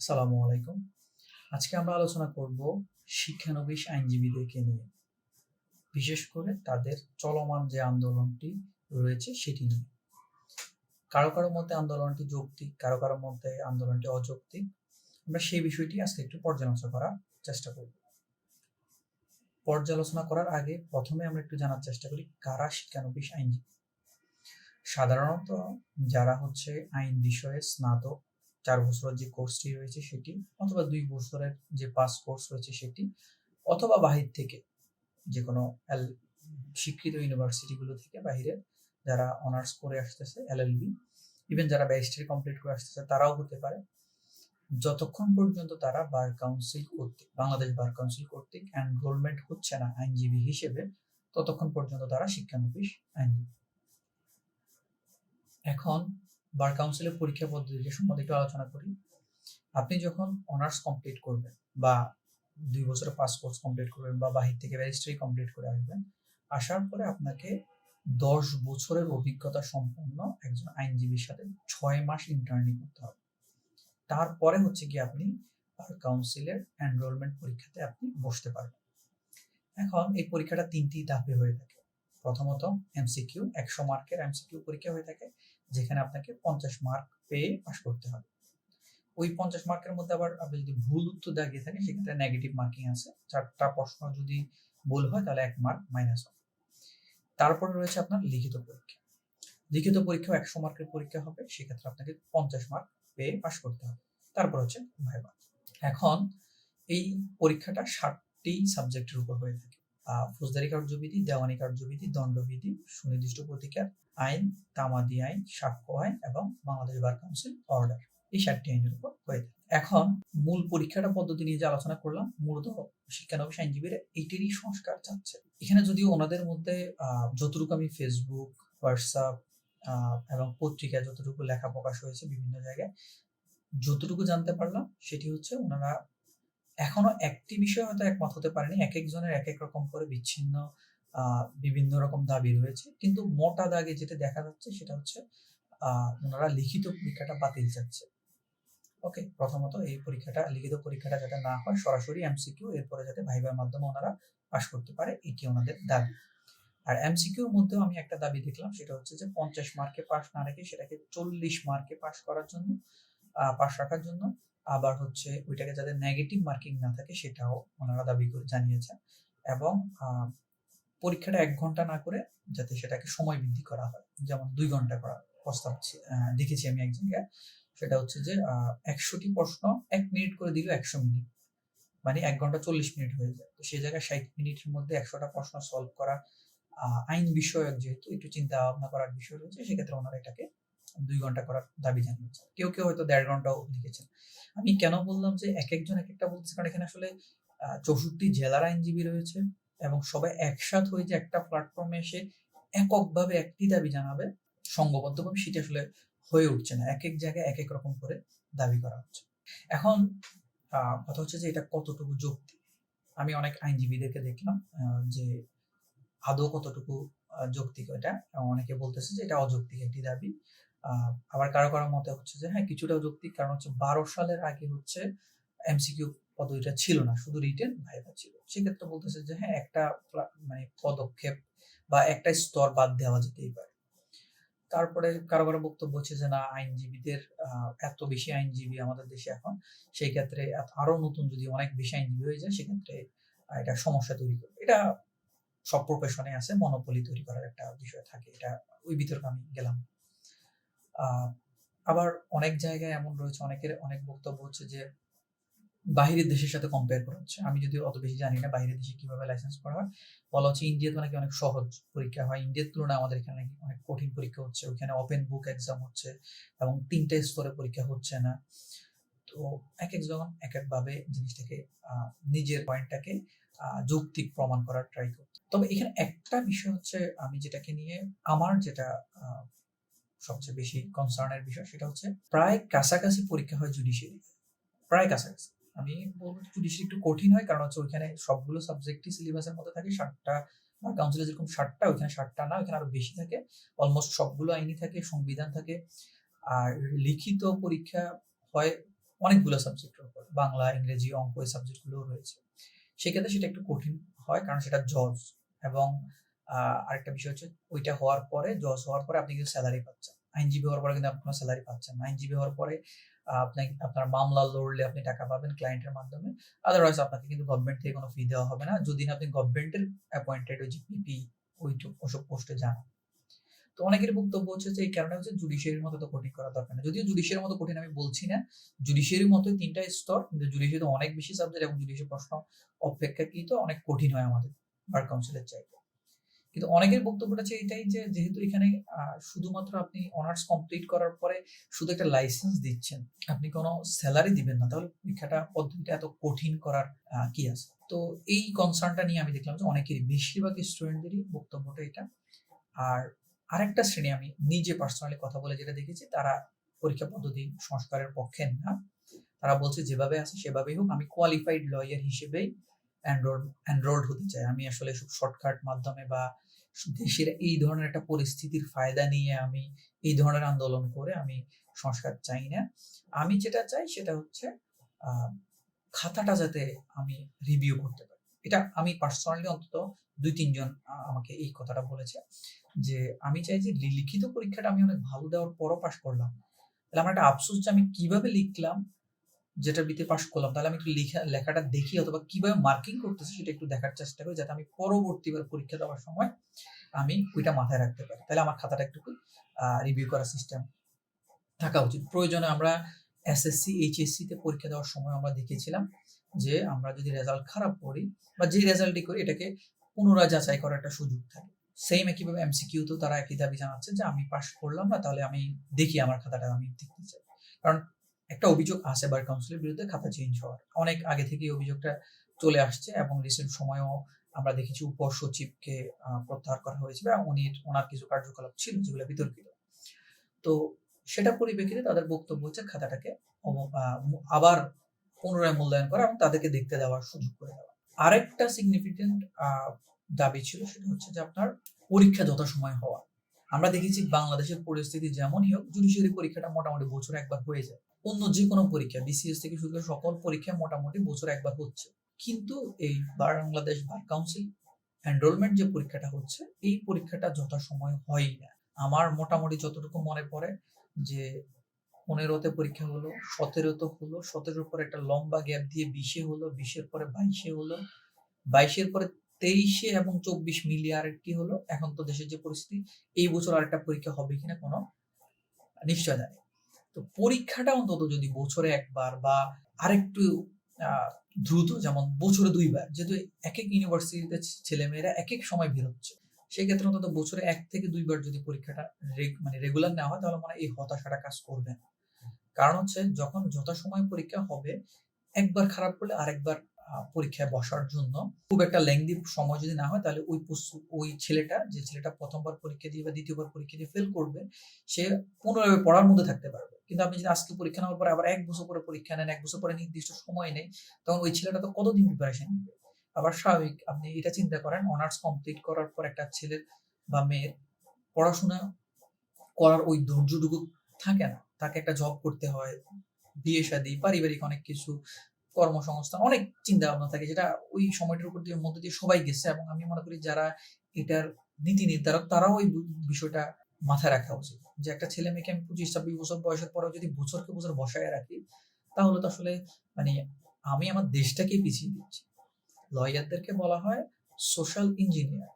আসসালামু আলাইকুম। আজকে আমরা আলোচনা করব শিক্ষানবিশ আইনজীবীদেরকে নিয়ে। বিশেষ করে তাদের চলমান যে আন্দোলনটি রয়েছে সেটি নিয়ে। কারও কারও মধ্যে আন্দোলনটি যৌক্তিক, কারও কারও মধ্যে আন্দোলনটি অযৌক্তিক। আমরা সেই বিষয়টি আজকে একটু পর্যালোচনা করার চেষ্টা করব। পর্যালোচনা করার আগে প্রথমে আমরা একটু জানার চেষ্টা করি, কারা শিক্ষানবিশ আইনজীবী? সাধারণত যারা হচ্ছে আইন বিষয়ে স্নাতক চার বছরের যে কোর্সটি রয়েছে সেটি অথবা দুই বছরের যে পাস কোর্স রয়েছে সেটি অথবা বাহির থেকে যে কোনো শিক্ষিত ইউনিভার্সিটিগুলো থেকে বাহিরে যারা অনার্স করে আসতেছে এলএলবি ইভেন যারা ব্যারিস্টারি কমপ্লিট করে আসতেছে তারাও হতে পারে। যতক্ষণ পর্যন্ত তারা বার কাউন্সিল কর্তৃক, বাংলাদেশ বার কাউন্সিল কর্তৃক এনরোলমেন্ট হচ্ছে না আইনজীবী হিসেবে, ততক্ষণ পর্যন্ত তারা শিক্ষানবিশ আইনজীবী। এখন বার কাউন্সিলের পরীক্ষা পদ্ধতি সম্বন্ধে একটু আলোচনা করি। আপনি যখন অনার্স কমপ্লিট করবেন বা দুই বছরের পাস কোর্স কমপ্লিট করবেন বা বাহির থেকে ব্যারিস্টারি কমপ্লিট করে আসবেন, আসার পরে আপনাকে দশ বছরের অভিজ্ঞতা সম্পন্ন একজন আইনজীবীর সাথে ছয় মাস ইন্টার্নি করতে হবে। তারপরে হচ্ছে কি আপনি বার কাউন্সিলের এনরোলমেন্ট পরীক্ষাতে আপনি বসতে পারবেন। এখন এই পরীক্ষাটা তিনটি ধাপে হয়ে থাকে। প্রথমত এমসিকিউ একশো মার্কের এমসিকিউ পরীক্ষা হয়ে থাকে। যেখানে আপনাকে পঞ্চাশ মার্ক পেয়ে পাশ করতে হবে। ওই পঞ্চাশ মার্কের মধ্যে আবার আপনি যদি ভুল উত্তর গিয়ে থাকে, সেক্ষেত্রে নেগেটিভ মার্কিং আছে। চারটা প্রশ্ন যদি ভুল হয়, তাহলে এক মার্ক মাইনাস হবে। তারপরে রয়েছে আপনার লিখিত পরীক্ষা। লিখিত পরীক্ষাও একশো মার্কের পরীক্ষা হবে, সেক্ষেত্রে আপনাকে পঞ্চাশ মার্ক পেয়ে পাশ করতে হবে। তারপর হচ্ছে ভাইবা এখন এই পরীক্ষাটা ষাটটি সাবজেক্টের উপর হয়ে থাকে। ফৌজদারি কার্যবিধি, দেওয়ানি কার্যবিধি, দণ্ডবিধি, সুনির্দিষ্ট প্রতিকার আইন তামাদি আইন, সাক্ষ্য আইন এবং বাংলাদেশ বার কাউন্সিল অর্ডার। এই সাতটি আইনের উপর হয়ে এখন মূল পরীক্ষাটা পদ্ধতি নিয়ে যে আলোচনা করলাম, মূলত শিক্ষানবিশ আইনজীবীরা এইটারই সংস্কার চাচ্ছে। এখানে যদিও ওনাদের মধ্যে যতটুকু আমি ফেসবুক হোয়াটসঅ্যাপ এবং পত্রিকায় যতটুকু লেখা প্রকাশ হয়েছে বিভিন্ন জায়গায়, যতটুকু জানতে পারলাম, সেটি হচ্ছে ওনারা এখনও একটি বিষয়ে হয়তো একমত হতে পারেনি, এক একজনের এক এক রকম করে বিচ্ছিন্ন বিভিন্ন রকম দাবি রয়েছে। কিন্তু মোটা দাগে যেটা দেখা যাচ্ছে সেটা হচ্ছে ওনারা লিখিত পরীক্ষাটা বাতিল চাচ্ছে। ওকে, প্রথমত এই পরীক্ষাটা, লিখিত পরীক্ষাটা যাতে না হয়, সরাসরি এমসিকিউ এরপরে যাতে ভাইবার মাধ্যমে ওনারা পাশ করতে পারে, এটি ওনাদের দাবি। আর এমসিকিউর মধ্যেও আমি একটা দাবি দেখলাম, সেটা হচ্ছে যে পঞ্চাশ মার্কে পাশ না রেখে সেটাকে চল্লিশ মার্কে পাশ করার জন্য পাশ রাখার জন্য, আবার হচ্ছে ওইটাকে যাতে নেগেটিভ মার্কিং না থাকে সেটাও ওনারা দাবি জানিয়েছেন। এবং পরীক্ষাটা এক ঘণ্টা না করে যাতে সেটাকে সময় বৃদ্ধি করা হয়। যেমন দুই ঘণ্টা করা প্রস্তাব দেখেছি আমি এক জায়গায় সেটা হচ্ছে যে একশোটি প্রশ্ন এক মিনিট করে দিল একশো মিনিট। মানে এক ঘণ্টা চল্লিশ মিনিট হয়ে যায়। তো সেই জায়গায় ষাট মিনিটের মধ্যে একশোটা প্রশ্ন সলভ করা আইন বিষয়ক যেহেতু, একটু চিন্তা ভাবনা করার বিষয় রয়েছে, সেক্ষেত্রে ওনারা এটাকে দুই ঘণ্টা করার দাবি জানিয়েছে। কেউ কেউ হয়তো দেড় ঘন্টাও লিখেছেন। আমি কেন বললাম যে, এক একজন এক একটা বলতেছে? কারণ এখানে আসলে চৌষট্টি জেলার আইনজীবী রয়েছে। এবং সবাই একসাথ হয়ে যে একটা প্ল্যাটফর্মে এসে এককভাবে একটি দাবি জানাবে সংঘবদ্ধভাবে সেটা আসলে হয়ে উঠছে না। এক এক জায়গায় এক এক রকম করে দাবি করা হচ্ছে। এখন কথা হচ্ছে যে এটা কতটুকু যৌক্তিক আমি অনেক আইনজীবীদেরকে দেখলাম যে আদৌ কতটুকু যৌক্তিক এটা। অনেকে বলতেছে যে এটা অযৌক্তিক একটি দাবি। আবার কারও কারও মতে হচ্ছে যে হ্যাঁ কিছুটা যৌক্তিক। কারণ হচ্ছে বারো সালের আগে হচ্ছে এমসিকিউ পদ্ধতিটা ছিল না, শুধু রিটেন ভাইবা ছিল। সেক্ষেত্রে বলতেছে যে হ্যাঁ একটা মানে পদক্ষেপ বা একটা স্তর বাদ দেওয়া যেতেই পারে। তারপরে কারও কারও বক্তব্য হচ্ছে যে, না, আইনজীবীদের এত বেশি আইনজীবী আমাদের দেশে এখন, সেই ক্ষেত্রে আরও নতুন যদি অনেক বেশি আইনজীবী হয়ে যায়, সেক্ষেত্রে এটা সমস্যা তৈরি করবে। এটা সব প্রফেশনে আছে মনোপলি তৈরি করার একটা বিষয় থাকে, এটা ওই বিতর্কে আমি গেলাম। আবার অনেক জায়গায় এমন রয়েছে, অনেকের অনেক বক্তব্য হচ্ছে যে বাহিরের দেশের সাথে কম্পেয়ার করা হচ্ছে। আমি যদি অত বেশি জানি না বাইরের দেশে কীভাবে লাইসেন্স করা হয়। বলা হচ্ছে ইন্ডিয়াতে নাকি অনেক সহজ পরীক্ষা হয়। ইন্ডিয়ার তুলনায় আমাদের এখানে নাকি অনেক কঠিন পরীক্ষা হচ্ছে। ওইখানে ওপেন বুক এক্সাম হচ্ছে এবং তিনটে স্তরে পরীক্ষা হচ্ছে না। তো এক একজন এক একভাবে জিনিসটাকে নিজের পয়েন্টটাকে যৌক্তিক প্রমাণ করার ট্রাই করছে। তবে এখানে একটা বিষয় হচ্ছে আমি যেটাকে নিয়ে আমার যেটা সবচেয়ে বেশি কনসার্নের বিষয় সেটা হচ্ছে প্রায় কাছাকাছি পরীক্ষা হয় জুডিশিয়ারিতে প্রায় কাছাকাছি। আমি বলব একটু জুডিশিয়ারি একটু কঠিন হয়, কারণ হচ্ছে ওইখানে সবগুলো সাবজেক্টই সিলেবাসের মধ্যে থাকে ষাটটা বা কাউন্সিলে যেরকম ষাটটা ওইখানে ষাটটা না, ওইখানে আরও বেশি থাকে। অলমোস্ট সবগুলো আইনি থাকে, সংবিধান থাকে। আর লিখিত পরীক্ষা হয় অনেকগুলো সাবজেক্টের উপর, বাংলা, ইংরেজি, অঙ্ক এই সাবজেক্টগুলোও রয়েছে। সেক্ষেত্রে সেটা একটু কঠিন হয়, কারণ সেটা জজ এবং আরেকটা বিষয় হচ্ছে ওইটা হওয়ার পরে, জজ হওয়ার পরে আপনি কিন্তু স্যালারি পাচ্ছেন। আইনজীবী হওয়ার পরে কিন্তু আপনি কোনো স্যালারি পাচ্ছেন না। আইনজীবী হওয়ার পরে আহ, আপনি আপনার মামলা লড়লে আপনি টাকা পাবেন ক্লায়েন্টের মাধ্যমে। আদারওয়াইজ আপনাকে কিন্তু গভর্নমেন্ট থেকে কোনো ফি দেওয়া হবে না। যদি আপনি গভর্নমেন্টের অ্যাপয়েন্টেড ওই পিপি ওই ওসব পোস্টে যান। তো অনেকের বক্তব্য হচ্ছে যে এই কারণে হচ্ছে জুডিশিয়ারির মতো তো কঠিন করা দরকার না। যদিও জুডিশিয়ারির মতো কঠিন আমি বলছি না। জুডিশিয়ারির মতো তিনটা স্তর। কিন্তু জুডিশিয়ারিতে অনেক বেশি সাবজেক্ট এবং জুডিশিয়ারি প্রশ্ন অপেক্ষাকৃত অনেক কঠিন হয় আমাদের বার কাউন্সিলের চাইতে। কিন্তু অনেকের বক্তব্যটা হচ্ছে এটাই যে, যেহেতু এখানে শুধুমাত্র আপনি অনার্স কমপ্লিট করার পরে শুধু একটা লাইসেন্স দিচ্ছেন, আপনি কোনো স্যালারি দিবেন না, তাহলে পরীক্ষাটা, পদ্ধতিটা এত কঠিন করার কি আছে? তো এই কনসার্নটা নিয়ে আমি দেখলাম যে অনেকেরই বেশিরভাগ স্টুডেন্টদেরই বক্তব্যটা এটা। আর আরেকটা শ্রেণি আমি নিজে পার্সোনালি কথা বলে যেটা দেখেছি, তারা পরীক্ষা পদ্ধতি সংস্কারের পক্ষে না। তারা বলছে যেভাবে আছে সেভাবেই হোক, আমি কোয়ালিফাইড লয়ার হিসেবেই এনরোল এনরোল্ড হতে চাই। আমি আসলে সব শর্টকাট মাধ্যমে বা দেশের এই ধরনের একটা পরিস্থিতির ফায়দা নিয়ে আমি এই ধরনের আন্দোলন করে আমি সংস্কার চাই না। আমি যেটা চাই সেটা হচ্ছে খাতাটা যাতে আমি রিভিউ করতে পারি। এটা আমি পার্সোনালি অন্তত দুই তিনজন আমাকে এই কথাটা বলেছে যে, আমি চাই যে লিখিত পরীক্ষাটা আমি অনেক ভালো দেওয়ার পরও পাশ করলাম। তাহলে আমার একটা আফসোস যে আমি কীভাবে লিখলাম যেটা বিতে পাশ করলাম, তাহলে আমি একটু লেখা, লেখাটা দেখি অথবা কীভাবে মার্কিং করতেছে সেটা একটু দেখার চেষ্টা করি যাতে আমি পরবর্তীবার পরীক্ষা দেওয়ার সময় আমি ওইটা মাথায় রাখতে পারি। তাহলে আমার খাতাটা একটু রিভিউ করার সিস্টেম থাকা উচিত। প্রয়োজনে আমরা এসএসসি এইচএসসি তে পরীক্ষা দেওয়ার সময় আমরা দেখেছিলাম যে আমরা যদি রেজাল্ট খারাপ করি বা যে রেজাল্টই করি, এটাকে পুনরায় যাচাই করার একটা সুযোগ থাকে। সেম একইভাবে এমসিকিউ তো তারা একই দাবি জানাচ্ছে যে আমি পাশ করলাম না, তাহলে আমি দেখি আমার খাতাটা আমি দেখতে চাই। কারণ একটা অভিযোগ আছে বার কাউন্সিলের বিরুদ্ধে খাতা চেঞ্জ হওয়ার। অনেক আগে থেকে অভিযোগটা চলে আসছে এবং রিসেন্ট সময়েও আমরা দেখেছি উপসচিবকে প্রত্যাহার করা হয়েছে বা উনি ওনার কিছু কার্যকলাপ ছিল যেগুলো বিতর্কিত। তো সেটা পরিপ্রেক্ষিতে তাদের বক্তব্য হচ্ছে খাতাটাকে আবার পুনরায় মূল্যায়ন করা এবং তাদেরকে দেখতে দেওয়ার সুযোগ করে দেওয়া। আরেকটা সিগনিফিকেন্ট দাবি ছিল সেটা হচ্ছে যে আপনার পরীক্ষা যথাসময় হওয়া। আমরা দেখেছি বাংলাদেশের পরিস্থিতি যেমনই হোক জুডিশিয়ারি পরীক্ষাটা মোটামুটি বছরে একবার হয়ে যায়। অন্য যে কোনো পরীক্ষা বিসিএস থেকে শুরু করে সকল পরীক্ষা মোটামুটি বছর একবার হচ্ছে। কিন্তু এই বাংলাদেশ বার কাউন্সিল এনরোলমেন্ট যে পরীক্ষাটা হচ্ছে, এই পরীক্ষাটা যথাসময় হয়ই না। আমার মোটামুটি যতটুকু মনে পড়ে যে পনেরোতে পরীক্ষা হলো, সতেরোতে হলো, সতেরোর পরে একটা লম্বা গ্যাপ দিয়ে বিশে হলো, বিশের পরে বাইশে হলো, বাইশের পরে তেইশে এবং চব্বিশ মিলিয়ে আরেকটি হলো। এখন তো দেশের যে পরিস্থিতি, এই বছর আরেকটা পরীক্ষা হবে কিনা কোনো নিশ্চয় নেই তো পরীক্ষাটা অন্তত যদি বছরে একবার বা আরেকটু দ্রুত যেমন বছরে দুইবার, যেহেতু এক এক ইউনিভার্সিটিতে ছেলেমেয়েরা এক এক সময় বের হচ্ছে, সেক্ষেত্রে অন্তত বছরে এক থেকে দুইবার যদি পরীক্ষাটা মানে রেগুলার নেওয়া হয়, তাহলে মানে এই হতাশাটা কাজ করবে না। কারণ হচ্ছে যখন যথাসময় পরীক্ষা হবে, একবার খারাপ করলে আরেকবার পরীক্ষায় বসার জন্য। খুব একটা লেংদি সময় যদি না হয়, তাহলে ওই ওই ছেলেটা, যে ছেলেটা প্রথমবার পরীক্ষা দিয়ে বা দ্বিতীয়বার পরীক্ষা দিয়ে ফেল করবে, সে পুনরায় পড়ার মধ্যে থাকতে পারবে। কিন্তু আপনি যদি আজকে পরীক্ষা নেওয়ার পরে আবার এক বছর পরে পরীক্ষা নেন, এক বছর পরে নির্দিষ্ট সময় নেই তখন ওই ছেলেটা তো কতদিন প্রিপারেশন নেবে? আবার স্বাভাবিক, আপনি এটা চিন্তা করেন অনার্স কমপ্লিট করার পর একটা ছেলের বা মেয়ের পড়াশোনা করার ওই ধৈর্যটুকু থাকে না। তাকে একটা জব করতে হয়, বিয়ে শাদী পারিবারিক অনেক কিছু কর্মসংস্থান, অনেক চিন্তা ভাবনা থাকে যেটা ওই সময়টার উপর দিয়ে মধ্যে দিয়ে সবাই গেছে এবং আমি মনে করি যারা এটার নীতি নির্ধারক তারাও ওই বিষয়টা মাথায় রাখা উচিত। যে একটা ছেলে মেয়েকে আমি পঁচিশ, ছাব্বিশ বছর বয়সের পরেও যদি বছরকে বছর বসায় রাখি, তাহলে তো আসলে মানে আমি আমার দেশটাকেই পিছিয়ে দিচ্ছি। লয়ারদেরকে বলা হয় সোশ্যাল ইঞ্জিনিয়ার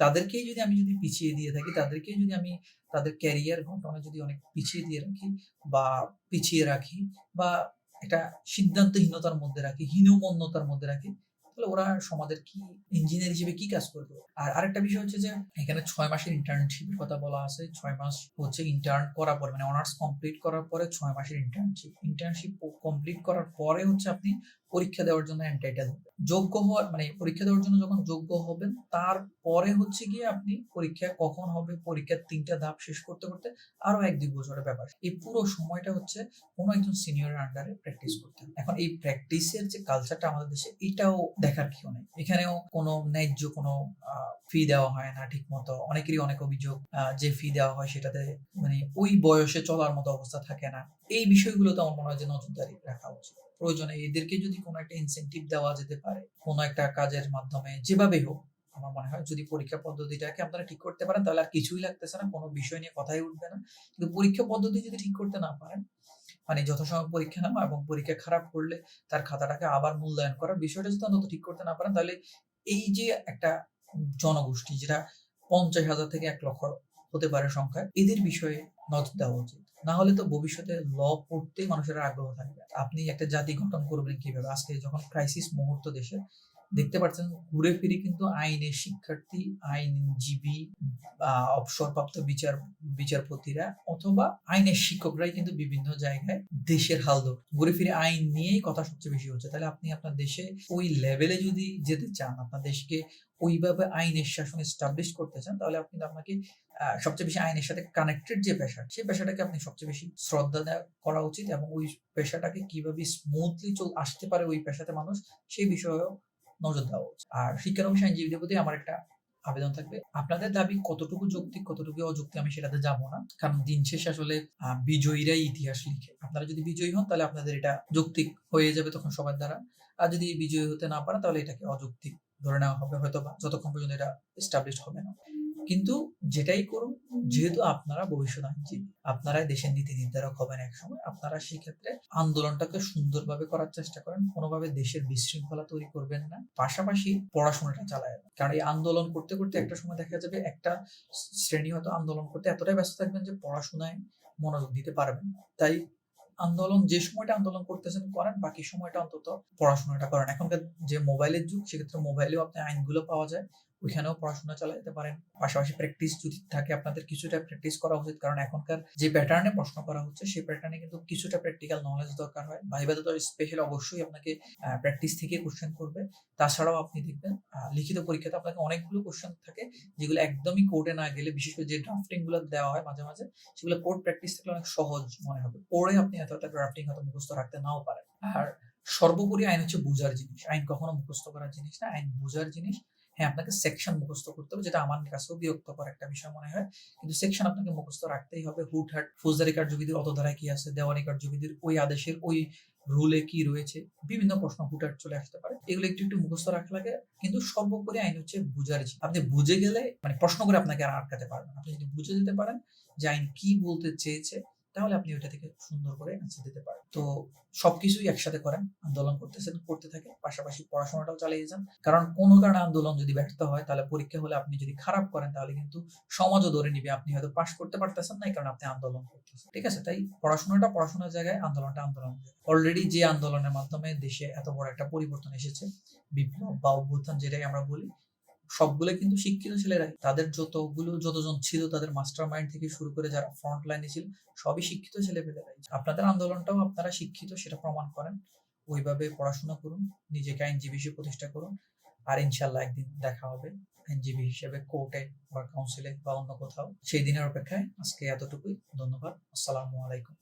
তাদেরকেই যদি আমি যদি পিছিয়ে দিয়ে থাকি, তাদেরকেই যদি আমি তাদের ক্যারিয়ার ঘটনা যদি অনেক পিছিয়ে দিয়ে রাখি বা পিছিয়ে রাখি বা একটা সিদ্ধান্তহীনতার মধ্যে রাখে, হীনমন্যতার মধ্যে রাখে, তাহলে ওরা সমাজের কি ইঞ্জিনিয়ার হিসেবে কি কাজ করবে? আর আরেকটা বিষয় হচ্ছে যে, এখানে ছয় মাসের ইন্টার্নশিপের কথা বলা আছে, ছয় মাস হচ্ছে ইন্টার্ন করার পরে মানে অনার্স কমপ্লিট করার পরে ছয় মাসের ইন্টার্নশিপ ইন্টার্নশিপ কমপ্লিট করার পরে হচ্ছে আপনি পরীক্ষা দেওয়ার জন্য এন্টাইটেল হবে যোগ্য হওয়ার মানে পরীক্ষা দেওয়ার জন্য যখন যোগ্য হবেন, তারপরে হচ্ছে গিয়ে আপনি পরীক্ষা কখন হবে, পরীক্ষার তিনটা ধাপ শেষ করতে করতে আরও এক দুই বছরের ব্যাপার। এই পুরো সময়টা হচ্ছে কোনো একজন সিনিয়রের আন্ডারে প্র্যাকটিস করতে। এখন এই প্র্যাকটিসের যে কালচারটা আমাদের দেশে, এটাও দেখার কেউ নেই। এখানেও কোনো ন্যায্য কোনো ফি দেওয়া হয় না ঠিক মতো অনেকেরই অনেক অভিযোগ যে ফি দেওয়া হয় সেটাতে মানে ওই বয়সে চলার মতো অবস্থা থাকে না। এই বিষয়গুলো তো আমার মনে হয় যে নজরদারি রাখা উচিত। প্রয়োজনে এদেরকে যদি কোনো একটা ইনসেন্টিভ দেওয়া যেতে পারে, কোনো একটা কাজের মাধ্যমে, যেভাবে হোক, আমার মনে হয় যদি পরীক্ষা পদ্ধতিটাকে আপনারা ঠিক করতে পারেন, তাহলে আর কিছুই লাগতেছে না, কোনো বিষয় নিয়ে কথাই উঠবে না। কিন্তু পরীক্ষা পদ্ধতি যদি ঠিক করতে না পারেন মানে যথাসময় পরীক্ষা নেওয়া এবং পরীক্ষা খারাপ করলে তার খাতাটাকে আবার মূল্যায়ন করার বিষয়টা যদি অন্তত ঠিক করতে না পারেন, তাহলে এই যে একটা জনগোষ্ঠী, যেটা পঞ্চাশ হাজার থেকে এক লক্ষ হতে পারে সংখ্যায়, এদের বিষয়ে নজর দেওয়া উচিত। না হলে তো ভবিষ্যতে ল পড়তেই মানুষের আগ্রহ থাকবে। আপনি একটা জাতি গঠন করবেন কীভাবে? আজকে যখন ক্রাইসিস মুহূর্ত দেশে, দেখতে পাচ্ছেন ঘুরে ফিরে কিন্তু আইনের শিক্ষার্থী, আইনজীবী অবসরপ্রাপ্ত বিচার, বিচারপতিরা অথবা আইনের শিক্ষকরাই কিন্তু বিভিন্ন জায়গায় দেশের হাল ধর, ঘুরে ফিরে আইন নিয়েই কথা সবচেয়ে বেশি হচ্ছে। তাহলে আপনি আপনার দেশে ওই লেভেলে যদি যেতে চান, আপনার দেশকে ওইভাবে আইনের শাসন এস্টাবলিশ করতে চান, তাহলে আপনি আপনাকে সবচেয়ে বেশি আইনের সাথে কানেক্টেড যে পেশা, সেই পেশাটাকে আপনি সবচেয়ে বেশি শ্রদ্ধা করা উচিত এবং ওই পেশাটাকে কীভাবে স্মুথলি চল, আসতে পারে ওই পেশাতে মানুষ, সেই বিষয়েও নজর দেওয়া উচিত। আর শিক্ষানবিশ আইনজীবীদের প্রতি আমার একটা আবেদন থাকবে, আপনাদের দাবি কতটুকু যৌক্তিক কতটুকু অযৌক্তিক আমি সেটাতে যাব না, কারণ দিন শেষে আসলে বিজয়ীরাই ইতিহাস লিখে। আপনারা যদি বিজয়ী হন, তাহলে আপনাদের এটা যৌক্তিক হয়ে যাবে তখন সবার দ্বারা, আর যদি বিজয়ী হতে না পারেন, তাহলে এটাকে অযৌক্তিক ধরে নেওয়া হবে হয়তো বা, যতক্ষণ পর্যন্ত এটা এস্টাবলিশ হবে না। কিন্তু যেটাই করুন, যেহেতু আপনারা ভবিষ্যৎ আইনজীবী, আপনারাই দেশের নীতি নির্ধারক হবেন এক সময়, আপনারা সেই ক্ষেত্রে আন্দোলনটাকে সুন্দরভাবে করার চেষ্টা করেন। কোনোভাবে দেশের বিশৃঙ্খলা তৈরি করবেন না। পাশাপাশি পড়াশোনাটা চালায়। কারণ এই আন্দোলন করতে করতে একটা সময় দেখা যাবে একটা শ্রেণি হয়তো আন্দোলন করতে এতটাই ব্যস্ত থাকবেন যে পড়াশোনায় মনোযোগ দিতে পারবেন তাই আন্দোলন, যে সময়টা আন্দোলন করতেছেন, করেন, বাকি সময়টা অন্তত পড়াশোনাটা করেন। এখনকার যে মোবাইলের যুগ, সেক্ষেত্রে মোবাইলেও আপনি আইনগুলো পাওয়া যায়। ওইখানেও পড়াশোনা চালাতে পারেন। পাশাপাশি প্র্যাকটিস যদি থাকে, আপনাদের কিছুটা প্র্যাকটিস করা উচিত। কারণ এখনকার যে প্যাটার্নে প্রশ্ন করা হচ্ছে, সেই প্যাটার্নে কিন্তু কিছুটা প্র্যাকটিক্যাল নলেজ দরকার হয়। ভাইবাতে তো স্পেশাল অবশ্যই আপনাকে প্র্যাকটিস থেকে কোশ্চেন করবে। তাছাড়াও আপনি দেখবেন লিখিত পরীক্ষাতে আপনাকে অনেকগুলো কোশ্চেন থাকে, যেগুলো একদমই কোর্টে না গেলে, বিশেষ করে যে ড্রাফটিংগুলো দেওয়া হয় মাঝে মাঝে, সেগুলো কোর্ট প্র্যাকটিস থাকলে অনেক সহজ মনে হবে। পড়ে আপনি এতটা ড্রাফটিং হয়তো মুখস্থ রাখতে নাও পারেন। আর সর্বোপরি আইন হচ্ছে বোঝার জিনিস। আইন কখনো মুখস্থ করার জিনিস না। আইন বোঝার জিনিস। হ্যাঁ আপনাকে সেকশন মুখস্থ করতে হবে, যেটা আমার কাছেও বিরক্তকর একটা বিষয় মনে হয়। কিন্তু সেকশন আপনাকে মুখস্থ রাখতেই হবে হুটহাট ফৌজদারি কার্যবিধির, অত ধারায় কি আছে দেওয়ানি কার্যবিধির, ওই আদেশের, ওই রুলে কি রয়েছে, বিভিন্ন প্রশ্ন হুটহাট চলে আসতে পারে। এগুলো একটু একটু মুখস্থ রাখা লাগে, কিন্তু সর্বোপরি আইন হচ্ছে বুঝার। আপনি বুঝে গেলে মানে প্রশ্ন করে আপনাকে আর আটকাতে পারবেন আপনি যদি বুঝে যেতে পারেন যে আইন কি বলতে চেয়েছে তাহলে আপনি ওইটা থেকে সুন্দর করে অ্যান্সার দিতে পারেন। তো সবকিছুই একসাথে করেন, আন্দোলন করতেছেন, করতে থাকে পাশাপাশি পড়াশোনাটাও চালিয়ে যান। কারণ কোনো কারণে আন্দোলন যদি ব্যর্থ হয়, তাহলে পরীক্ষা হলে আপনি যদি খারাপ করেন, তাহলে কিন্তু সমাজও ধরে নিবে, আপনি হয়তো পাশ করতে পারতেছেন না কারণ আপনি আন্দোলন করতেছেন। ঠিক আছে? তাই পড়াশোনাটা পড়াশোনার জায়গায়, আন্দোলনটা আন্দোলন অলরেডি যে আন্দোলনের মাধ্যমে দেশে এত বড় একটা পরিবর্তন এসেছে, বিপ্লব বা অভ্যুত্থান যেটাই আমরা বলি সবগুলো কিন্তু শিক্ষিত ছেলেরাই। তাদের যতগুলো, যতজন ছিল তাদের মাস্টার মাইন্ড থেকে শুরু করে যারা ফ্রন্ট লাইনে ছিল, সবই শিক্ষিত ছেলে ছেলেপেলেরাই। আপনাদের আন্দোলনটাও আপনারা শিক্ষিত, সেটা প্রমাণ করেন। ওইভাবে পড়াশোনা করুন, নিজেকে আইনজীবী হিসেবে প্রতিষ্ঠা করুন, আর ইনশাল্লাহ একদিন দেখা হবে আইনজীবী হিসেবে কোর্টে বা কাউন্সিলে বা অন্য কোথাও। সেই দিনের অপেক্ষায় আজকে এতটুকুই। ধন্যবাদ। আসসালামু আলাইকুম।